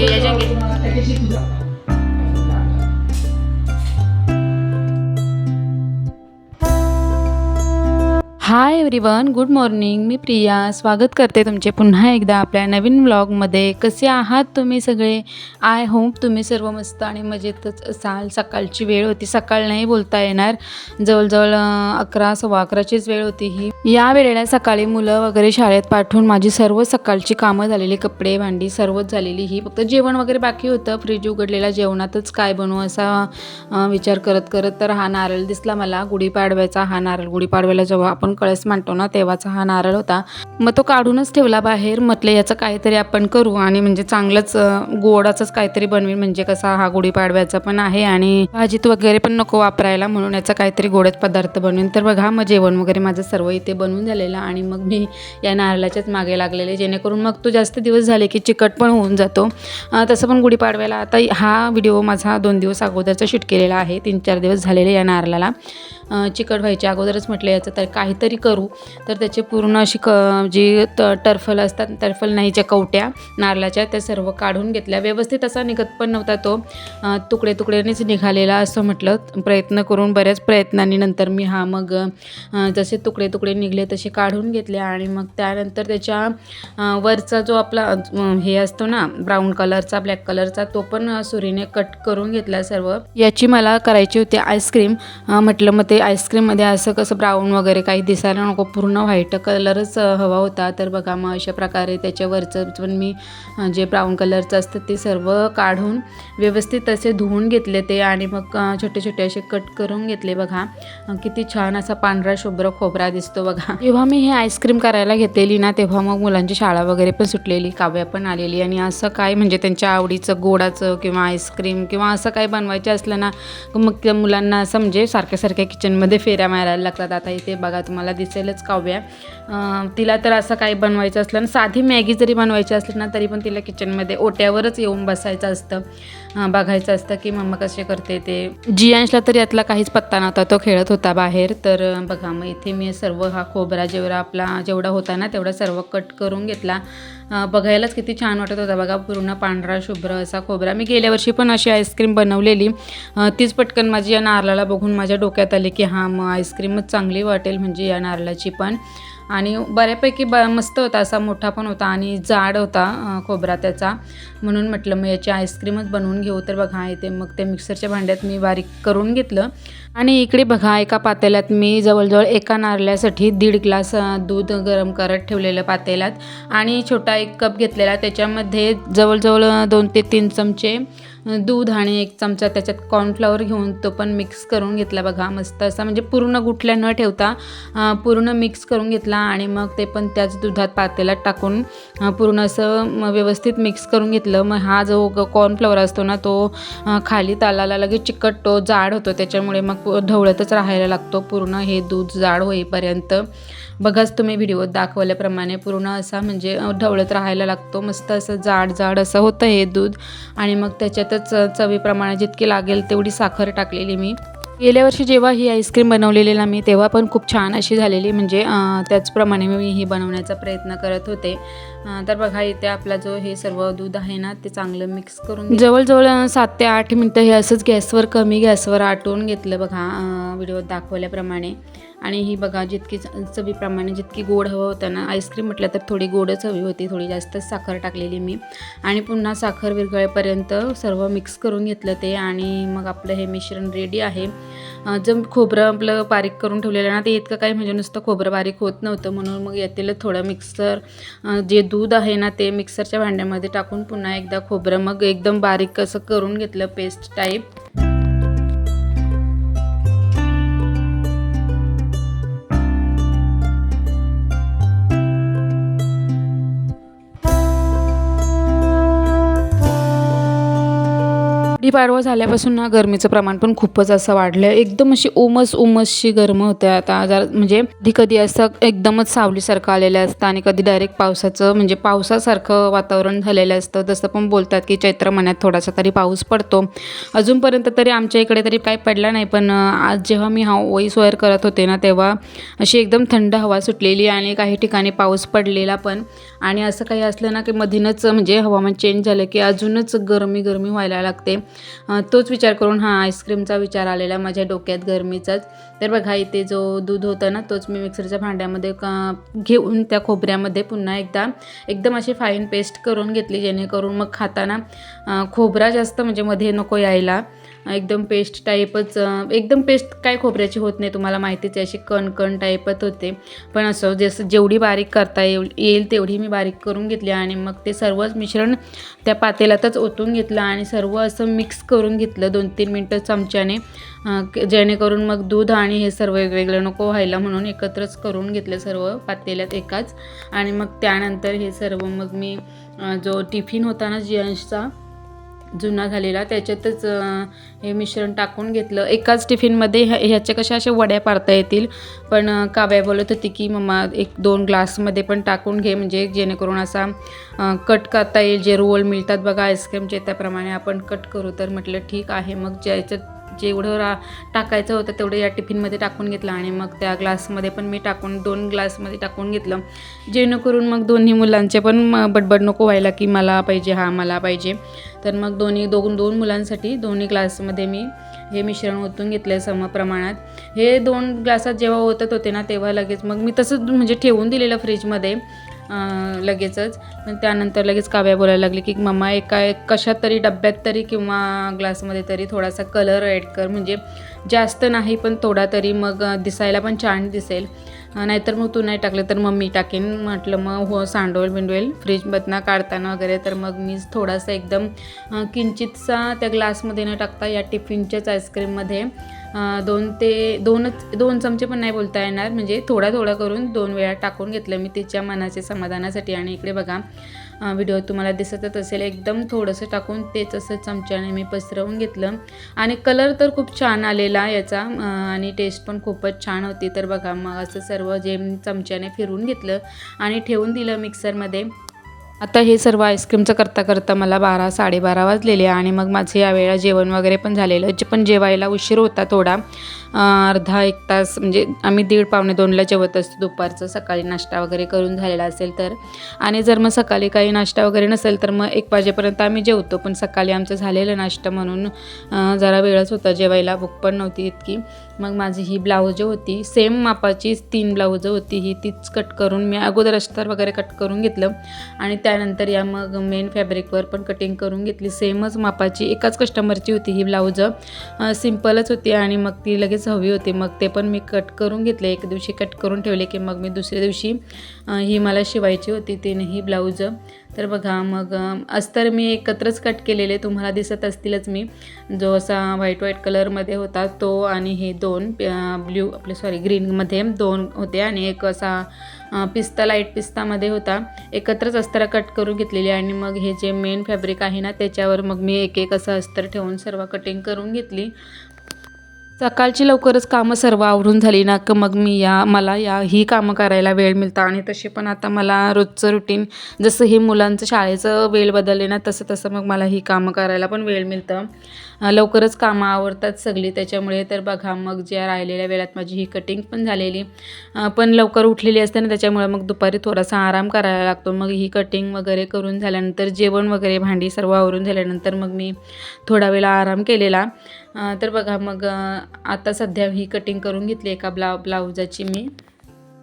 ये या जाएंगे एव्हरीवन गुड मॉर्निंग मी प्रिया. स्वागत करते तुमचे पुन्हा एकदा आपल्या नवीन व्लॉगमध्ये कसे आहात तुम्ही सगळे? आय होप तुम्ही सर्व मस्त आणि मजेतच असाल. सकाळची वेळ होती. सकाळ नाही बोलता येणार. जवळजवळ अकरा सव्वा अकराचीच वेळ होती ही. या वेळेला सकाळी मुलं वगैरे शाळेत पाठवून माझी सर्व सकाळची कामं झालेली कपडे भांडी सर्वच झालेली ही. फक्त जेवण वगैरे बाकी होतं. फ्रीज उघडलेला जेवणातच काय बनवू असा विचार करत करत तर हा नारळ दिसला मला. गुढीपाडव्याचा हा नारळ. गुढीपाडव्याला जेव्हा आपण कळस मांडतो ना तेव्हाचा हा नारळ होता. मग तो काढूनच ठेवला बाहेर. म्हटलं याचं काहीतरी आपण करू आणि म्हणजे चांगलंच गोडाचंच काहीतरी बनवेल म्हणजे कसा हा गुढीपाडव्याचा पण आहे आणि भाजीत वगैरे पण नको वापरायला म्हणून याचा काहीतरी गोडच पदार्थ बनवेन. तर बघा मग जेवण वगैरे माझं सर्व इथे बनवून झालेलं आणि मग मी या नारळाच्याच मागे लागलेले. जेणेकरून मग तो जास्त दिवस झाले की चिकट पण होऊन जातो. तसं पण गुढीपाडव्याला आता हा व्हिडिओ माझा दोन दिवस अगोदरचा शूट केलेला आहे. तीन चार दिवस झालेले या नारळाला. चिकट व्हायच्या अगोदरच म्हटलं याचं तर काहीतरी करू. तर त्याचे पूर्ण अशी क जी त टर्फल असतात टर्फल नाही ज्या कवट्या नारळाच्या त्या सर्व काढून घेतल्या. व्यवस्थित असा निघत पण नव्हता तो. तुकडे तुकड्यानेच निघालेला असं म्हटलं. प्रयत्न करून बऱ्याच प्रयत्नांनी नंतर मी हा मग जसे तुकडे तुकडे निघले तसे काढून घेतले आणि मग त्यानंतर त्याच्या वरचा जो आपला हे असतो ना ब्राऊन कलरचा ब्लॅक कलरचा तो पण सुरीने कट करून घेतला सर्व. याची मला करायची होती आईस्क्रीम. म्हटलं मग ते आईस्क्रीममध्ये असं कसं ब्राऊन वगैरे काही दिसायला नको पूर्ण व्हाईट कलरच हवा होता. तर बघा मग अशा प्रकारे त्याच्यावरचं पण मी जे ब्राऊन कलरचं असतं ते सर्व काढून व्यवस्थित असे धुवून घेतले ते आणि मग छोटे छोटे असे कट करून घेतले बघा. किती छान असा पांढरा शुभ्र खोबरा दिसतो बघा. जेव्हा मी हे आईस्क्रीम करायला घेतलेली ना तेव्हा मग मुलांची शाळा वगैरे पण सुटलेली काव्या पण आलेली. आणि असं काय म्हणजे त्यांच्या आवडीचं गोडाचं किंवा आईस्क्रीम किंवा असं काय बनवायचं असलं ना मग त्या मुलांना असं म्हणजे सारख्या सारख्या किचनमध्ये फेऱ्या मारायला लागतात. आता इथे बघा तुम्हाला दिसेल. असेलच काव्या. तिला तर असं काही बनवायचं असलं ना साधी मॅगी जरी बनवायची असली ना तरी पण तिला किचनमध्ये ओट्यावरच येऊन बसायचं असतं. बघायचं असतं की मम्मा कसे करते ते. जियांशला तर यातला काहीच पत्ता नव्हता तो खेळत होता बाहेर. तर बघा मग इथे मी सर्व हा खोबरा जेवढा आपला जेवढा होता ना तेवढा सर्व कट करून घेतला. बघायलाच किती छान वाटत होता बघा पूर्ण पांढरा शुभ्र असा खोबरा. मी गेल्या वर्षी पण अशी आईस्क्रीम बनवलेली. तीच पटकन माझी या नारळाला बघून माझ्या डोक्यात आली की हां मग आईस्क्रीमच चांगली वाटेल म्हणजे या नारळाची पण. आणि बऱ्यापैकी ब मस्त होता असा मोठा पण होता आणि जाड होता खोबरा त्याचा. म्हणून म्हटलं मग याची आईस्क्रीमच बनवून घेऊ तर बघा इथे मग ते मिक्सरच्या भांड्यात मी बारीक करून घेतलं. आणि इकडे बघा एका पातेल्यात मी जवळजवळ एका नारळासाठी दीड ग्लास दूध गरम करत ठेवलेलं पातेल्यात. आणि छोटा एक कप घेतलेला त्याच्यामध्ये जवळजवळ दोन ते तीन चमचे दूध आणि एक चमचा त्याच्यात कॉर्नफ्लॉवर घेऊन तो पण मिक्स करून घेतला बघा मस्त असा म्हणजे पूर्ण गुठल्या न ठेवता पूर्ण मिक्स करून घेतला आणि मग ते पण त्याच दुधात पातेल्यात टाकून पूर्ण असं व्यवस्थित मिक्स करून घेतलं. मग हा जो कॉर्नफ्लॉवर असतो ना तो खाली तालाला लगेच चिकटतो जाड होतो. त्याच्यामुळे मग ढवळतच राहायला लागतो पूर्ण हे दूध जाड होईपर्यंत. बघाच तुम्ही व्हिडिओत दाखवल्याप्रमाणे पूर्ण असा म्हणजे ढवळत राहायला लागतो. मस्त असं जाड जाड असं होतं हे दूध. आणि मग त्याच्यात अं, चवीप्रमाणे जितकी लागेल तेवढी साखर टाकलेली मी. गेल्या वर्षी जेव्हा ही आईस्क्रीम बनवलेली ना मी तेव्हा पण खूप छान अशी झालेली. म्हणजे त्याचप्रमाणे मी ही बनवण्याचा प्रयत्न करत होते. तर बघा इथे आपला जो हे सर्व दूध आहे ना ते चांगलं मिक्स करून जवळजवळ सात ते आठ मिनटं हे असंच गॅसवर कमी गॅसवर आटवून घेतलं बघा व्हिडिओत दाखवल्याप्रमाणे. आणि ही बघा जितकी च- चवीप्रमाणे जितकी गोड हवं होतं ना आईस्क्रीम म्हटलं तर थोडी गोडच हवी होती थोडी जास्तच साखर टाकलेली मी. आणि पुन्हा साखर विरघळेपर्यंत सर्व मिक्स करून घेतलं ते आणि मग आपलं हे मिश्रण रेडी आहे. जर खोबरं आपलं बारीक करून ठेवलेलं ना ते इतकं काही म्हणजे नुसतं खोबरं बारीक होत नव्हतं म्हणून मग यातील थोडं मिक्सर जे दूध आहे ना ते मिक्सरच्या भांड्यामध्ये टाकून पुन्हा एकदा खोबरं मग एकदम बारीक असं करून घेतलं पेस्ट टाईप गुढीपाडवा झाल्यापासून ना गरमीचं प्रमाण पण खूपच असं वाढलं एकदम अशी उमस उमसशी गरम होते आता. जर म्हणजे कधी कधी असं एकदमच सावलीसारखं आलेलं असतं आणि कधी डायरेक्ट पावसाचं म्हणजे पावसासारखं वातावरण झालेलं असतं. तसं पण बोलतात की चैत्र महिन्यात थोडासा तरी पाऊस पडतो. अजूनपर्यंत तरी आमच्या इकडे तरी काही पडला नाही पण आज जेव्हा मी हा वॉईस वेअर करत होते ना तेव्हा अशी एकदम थंड हवा सुटलेली आणि काही ठिकाणी पाऊस पडलेला पण. आणि असं काही असलं ना की मधीनच म्हणजे हवामान चेंज झालं की अजूनच गरमी गरमी व्हायला लागते. तोच विचार करून हा आईस्क्रीमचा विचार आलेला माझ्या डोक्यात गरमीचाच. तर बघा इथे जो दूध होता ना तोच मी मिक्सरच्या भांड्यामध्ये घेऊन त्या खोबऱ्यामध्ये पुन्हा एकदा एकदम अशी फाईन पेस्ट करून घेतली जेणेकरून मग खाताना खोबरा जास्त म्हणजे मध्ये नको यायला. एकदम पेस्ट टाईपच एकदम पेस्ट काय खोबऱ्याची होत नाही तुम्हाला माहितीच आहे अशी कण कण टाईपच होते. पण असं जसं जेवढी बारीक करता येईल येईल तेवढी मी बारीक करून घेतली आणि मग ते सर्वच मिश्रण त्या पातेल्यातच ओतून घेतलं आणि सर्व असं मिक्स करून घेतलं दोन तीन मिनटं चमच्याने जेणेकरून मग दूध आणि हे सर्व वेगवेगळं नको व्हायला म्हणून एकत्रच करून घेतलं सर्व पातेल्यात एकाच. आणि मग त्यानंतर हे सर्व मग मी जो टिफिन होता ना जियांशचा जुना झालेला त्याच्यातच हे मिश्रण टाकून घेतलं. एकाच टिफिनमध्ये ह्या ह्याच्या कशा अशा वड्या पाडता येतील? पण काव्या बोलत होती की मम्मा एक दोन ग्लासमध्ये पण टाकून घे म्हणजे जेणेकरून असा कट करता येईल जे रोल मिळतात बघा आईस्क्रीमचे त्याप्रमाणे आपण कट करू. तर म्हटलं ठीक आहे. मग ज्याच्यात जेवढं रा टाकायचं होतं तेवढं या टिफिनमध्ये टाकून घेतलं आणि मग त्या ग्लासमध्ये पण मी टाकून दोन ग्लासमध्ये टाकून घेतलं. जेणेकरून मग दोन्ही मुलांचे पण म- बडबड नको व्हायला की मला पाहिजे हा मला पाहिजे. तर मग दोन्ही दोन दोन मुलांसाठी दोन्ही ग्लासमध्ये मी हे मिश्रण ओतून घेतलं आहे समप्रमाणात हे दोन ग्लासात जेव्हा ओतत होते ना तेव्हा लगेच मग मी तसंच म्हणजे ठेवून दिलेलं फ्रीजमध्ये लगेचच. त्यानंतर लगेच काव्या बोलायला लागली की मम्मा एका एक कशात तरी डब्यात तरी किंवा ग्लासमध्ये तरी थोडासा कलर ॲड कर. म्हणजे जास्त नाही पण थोडा तरी मग दिसायला पण छान दिसेल. नाहीतर मग तू नाही टाकलं तर मग मी टाकेन. म्हटलं मग हो सांडवेल बिंडवेल फ्रीजमधनं काढताना वगैरे तर मग मी थोडासा एकदम किंचितसा त्या ग्लासमध्ये न टाकता या टिफिनच्याच आईस्क्रीममध्ये दोन ते दोनच दोन चमचे पण नाही बोलता येणार. म्हणजे थोडा थोडा करून दोन वेळा टाकून घेतलं मी तिच्या मनाच्या समाधानासाठी. आणि इकडे बघा व्हिडिओ तुम्हाला दिसतच असेल. एकदम थोडंसं टाकून तेच असं चमच्याने मी पसरवून घेतलं. आणि कलर तर खूप छान आलेला याचा आणि टेस्ट पण खूपच छान होती. तर बघा मग असं सर्व जे चमच्याने फिरून घेतलं आणि ठेवून दिलं मिक्सरमध्ये आता हे सर्व आईस्क्रीमचं करता करता मला बारा साडेबारा वाजलेले आणि मग माझं यावेळेला जेवण वगैरे पण झालेलं जे पण जेवायला उशीर होता थोडा अर्धा एक तास म्हणजे आम्ही दीड पावणे दोनला जेवत असतो दुपारचं. सकाळी नाश्ता वगैरे करून झालेला असेल तर. आणि जर मग सकाळी काही नाश्ता वगैरे नसेल तर मग एक वाजेपर्यंत आम्ही जेवतो. पण सकाळी आमचं झालेलं नाश्ता म्हणून जरा वेळच होता जेवायला. भूक पण नव्हती इतकी. मग माझी ही ब्लाऊज होती. सेम मापाचीच तीन ब्लाऊजं होती. ही तीच कट करून मी अगोदर अस्तर वगैरे कट करून घेतलं. आणि त्यानंतर या मग मेन फॅब्रिकवर पण कटिंग करून घेतली. सेमच मापाची एकाच कस्टमरची होती ही ब्लाऊजं. सिम्पलच होती आणि मग ती लगेच हवी होती. मग ते पण मी कट करून घेतले. एक दिवशी कट करून ठेवले की मग मी दुसऱ्या दिवशी ही मला शिवायची होती. तिनेही ब्लाऊज. तर बघा मग अस्तर मी एकत्रच कट केलेले तुम्हाला दिसत असतीलच मी. जो असा व्हाईट व्हाईट कलरमध्ये होता तो आणि हे दोन ब्ल्यू आपले सॉरी ग्रीनमध्ये दोन होते आणि एक असा पिस्ता लाइट पिस्तामध्ये होता. एकत्रच अस्तर कट करून घेतलेली आणि मग हे जे मेन फॅब्रिक आहे ना त्याच्यावर मग मी एक एक असं अस्तर ठेवून सर्व कटिंग करून घेतली. सकाळची लवकरच कामं सर्व आवरून झाली ना की मग मी या मला या ही कामं करायला वेळ मिळतं. आणि तसे पण आता मला रोजचं रुटीन जसं हे मुलांचं शाळेचं वेळ बदलले ना तसं तसं मग मला ही कामं करायला पण वेळ मिळतं. लवकरच कामं आवरतात सगळी. त्याच्यामुळे तर बघा मग ज्या राहिलेल्या वेळात माझी ही कटिंग पण झालेली. पण लवकर उठलेली असते ना त्याच्यामुळे मग दुपारी थोडासा आराम करायला लागतो. मग ही कटिंग वगैरे करून झाल्यानंतर जेवण वगैरे भांडी सर्व आवरून झाल्यानंतर मग मी थोडा वेळा आराम केलेला. तर बघा मग आता सध्या ही कटिंग करून घेतली एका ब्ला ब्लाऊजाची मी.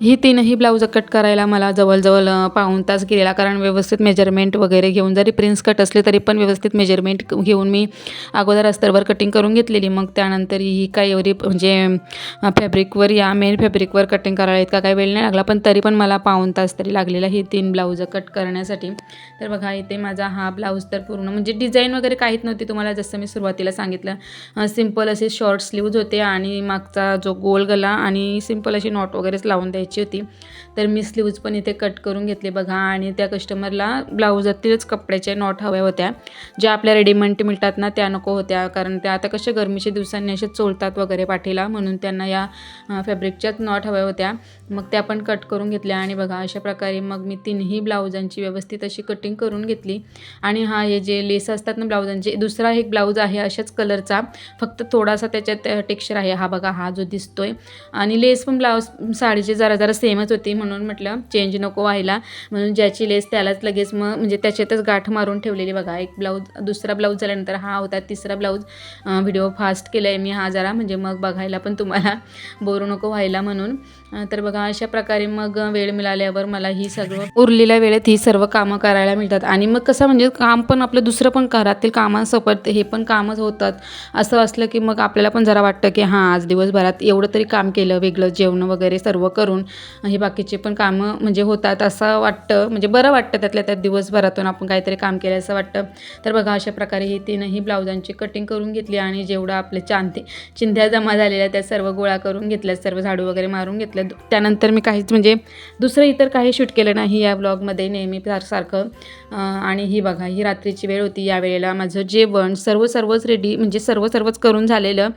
ही तीनही ब्लाऊज कट करायला मला जवळजवळ पाऊण तास गेलेला. कारण व्यवस्थित मेजरमेंट वगैरे घेऊन जरी प्रिन्स कट असले तरी पण व्यवस्थित मेजरमेंट घेऊन मी अगोदर अस्तरवर कटिंग करून घेतलेली. मग त्यानंतर ही काय एवढी म्हणजे फॅब्रिकवर या मेन फॅब्रिकवर कटिंग करायला इतका काही वेळ नाही लागला. पण तरी पण मला पाऊण तास तरी लागलेला ही तीन ब्लाऊज कट करण्यासाठी. तर बघा इथे माझा हा ब्लाऊज तर पूर्ण म्हणजे डिझाईन वगैरे काहीच नव्हती तुम्हाला जसं मी सुरुवातीला सांगितलं. सिंपल असे शॉर्ट स्लीव्ज होते आणि मागचा जो गोल गला आणि सिंपल अशी नॉट वगैरेच लावून द्यायची. घ्यायची होती. तर मी स्लीव्ज पण इथे कट करून घेतले बघा आणि त्या कस्टमरला ब्लाऊजातीलच कपड्याच्या नॉट हव्या होत्या. ज्या आपल्या रेडीमेड मिळतात ना त्या नको होत्या. कारण त्या आता कशा गरमीच्या दिवसांनी असे चोळतात वगैरे पाठीला म्हणून त्यांना या फॅब्रिकच्याच नॉट हव्या होत्या. मग त्या पण कट करून घेतल्या. आणि बघा अशा प्रकारे मग मी तिन्ही ब्लाऊजांची व्यवस्थित अशी कटिंग करून घेतली. आणि हा हे जे लेस असतात ना ब्लाऊजांचे दुसरा एक ब्लाऊज आहे अशाच कलरचा फक्त थोडासा त्याच्यात टेक्स्चर आहे. हा बघा हा जो दिसतोय. आणि लेस पण ब्लाऊज साडीचे जरा जरा सेमच होती म्हणून म्हटलं चेंज नको व्हायला. म्हणून ज्याची लेस त्यालाच लगेच मग म्हणजे त्याच्यातच गाठ मारून ठेवलेली बघा. एक ब्लाऊज दुसरा ब्लाऊज झाल्यानंतर हा होता तिसरा ब्लाऊज व्हिडिओ फास्ट केला आहे मी हा जरा. म्हणजे मग बघायला पण तुम्हाला बोरू नको व्हायला म्हणून. तर बघा अशा प्रकारे मग वेळ मिळाल्यावर मला ही सर्व उरलेल्या वेळेत ही सर्व कामं करायला मिळतात. आणि मग कसं म्हणजे काम पण आपलं दुसरं पण घरातील कामांसोबत हे पण कामच होतात. असं असलं की मग आपल्याला पण जरा वाटतं की हां आज दिवसभरात एवढं तरी काम केलं वेगळं जेवण वगैरे सर्व करून हे बाकीचे पण कामं म्हणजे होतात असं वाटतं. म्हणजे बरं वाटतं त्यातल्या त्यात दिवसभरातून आपण काहीतरी काम केलं असं वाटतं. तर बघा अशा प्रकारे ही तीनही ब्लाऊजांची कटिंग करून घेतली आणि जेवढं आपले चांदे चिंध्या जमा झालेल्या त्या सर्व गोळा करून घेतल्या सर्व झाडू वगैरे मारून घेतल्या त्यानंतर मी काहीच म्हणजे दुसरं इतर काही शूट केलं नाही या ब्लॉगमध्ये नेहमी सारखं. आणि ही बघा ही रात्रीची वेळ होती या वेळेला. माझं जेवण सर्व सर्वच रेडी म्हणजे सर्व सर्वच करून झालेलं.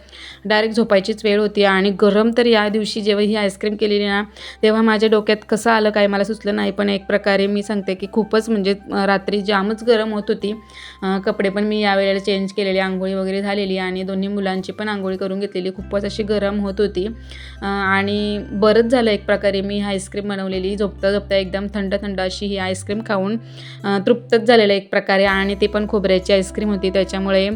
डायरेक्ट झोपायचीच वेळ होती आणि गरम तर या दिवशी जेव्हा ही आईस्क्रीम केलेली ना तेव्हा माझ्या डोक्यात कसं आलं काय मला सुचलं नाही. पण एक प्रकारे मी सांगते की खूपच म्हणजे रात्री जामच गरम होत होती. कपडे पण मी या वेळेला चेंज केलेले आंघोळी वगैरे झालेली आणि दोन्ही मुलांची पण आंघोळी करून घेतलेली. खूपच अशी गरम होत होती. आणि ब बरंच झालं एक प्रकारे. मी आईस्क्रीम बनवलेली. झोपता झोपता एकदम थंड थंड अशी ही आईस्क्रीम खाऊन तृप्तच झालेलं एक प्रकारे. आणि ते पण खोबऱ्याची आईस्क्रीम होती. त्याच्यामुळे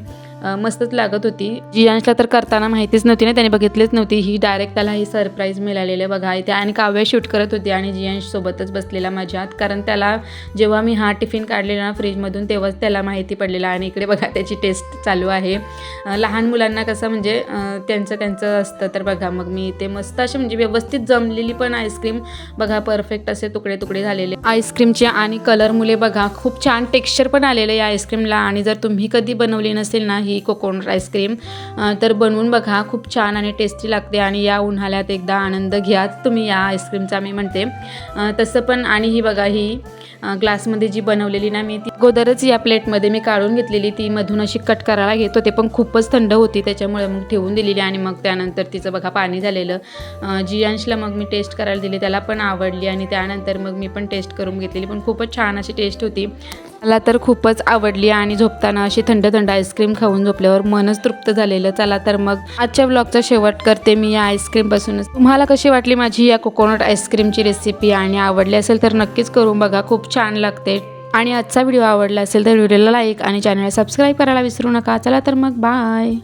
मस्तच लागत होती. जियांशला तर करताना माहितीच नव्हती ना त्याने बघितलीच नव्हती. ही डायरेक्ट त्याला ही सरप्राईज मिळालेलं बघा. इथे आणि काव्य शूट करत होती आणि जियांश सोबतच बसलेला माझ्यात. कारण त्याला जेव्हा मी हा टिफिन काढलेला ना फ्रीजमधून तेव्हाच त्याला माहिती पडलेला आणि इकडे बघा त्याची टेस्ट चालू आहे. लहान मुलांना कसं म्हणजे त्यांचं त्यांचं असतं. तर बघा मग मी ते मस्त असे म्हणजे व्यवस्थित जमलेली पण आईस्क्रीम बघा परफेक्ट असे तुकडे तुकडे झालेले. आईस्क्रीमचे आणि कलर मुले बघा खूप छान टेक्स्चर पण आलेलं या आईस्क्रीमला आणि जर तुम्ही कधी बनवली नसेल ना ही कोकोनट आईस्क्रीम तर बनवून बघा खूप छान आणि टेस्टी लागते आणि या उन्हाळ्यात एकदा आनंद घ्या तुम्ही या आईस्क्रीमचा मी म्हणते. तसं पण आणि ही बघा ही ग्लासमध्ये जी बनवलेली ना मी ती अगोदरच या प्लेटमध्ये मी काढून घेतलेली. ती मधून अशी कट करायला घेत होते पण खूपच थंड होती त्याच्यामुळे मग ठेवून दिलेली आणि मग त्यानंतर तिचं बघा पाणी झालेलं. जियांशला मग मी टेस्ट करायला दिली त्याला पण आवडली आणि त्यानंतर मग मी पण टेस्ट करून घेतलेली. पण खूपच छान अशी टेस्ट होती. मला तर खूपच आवडली आणि झोपताना अशी थंड थंड आईस्क्रीम खाऊन झोपल्यावर मनच तृप्त झालेलं. चला तर मग आजच्या ब्लॉगचा शेवट करते मी या आईस्क्रीमपासूनच तुम्हाला कशी वाटली माझी या कोकोनट आईस्क्रीमची रेसिपी आणि आवडली असेल तर नक्कीच करून बघा खूप छान लागते. आणि आजचा व्हिडिओ आवडला असेल तर व्हिडिओला लाईक आणि चॅनलला सबस्क्राईब करायला विसरू नका. चला तर मग बाय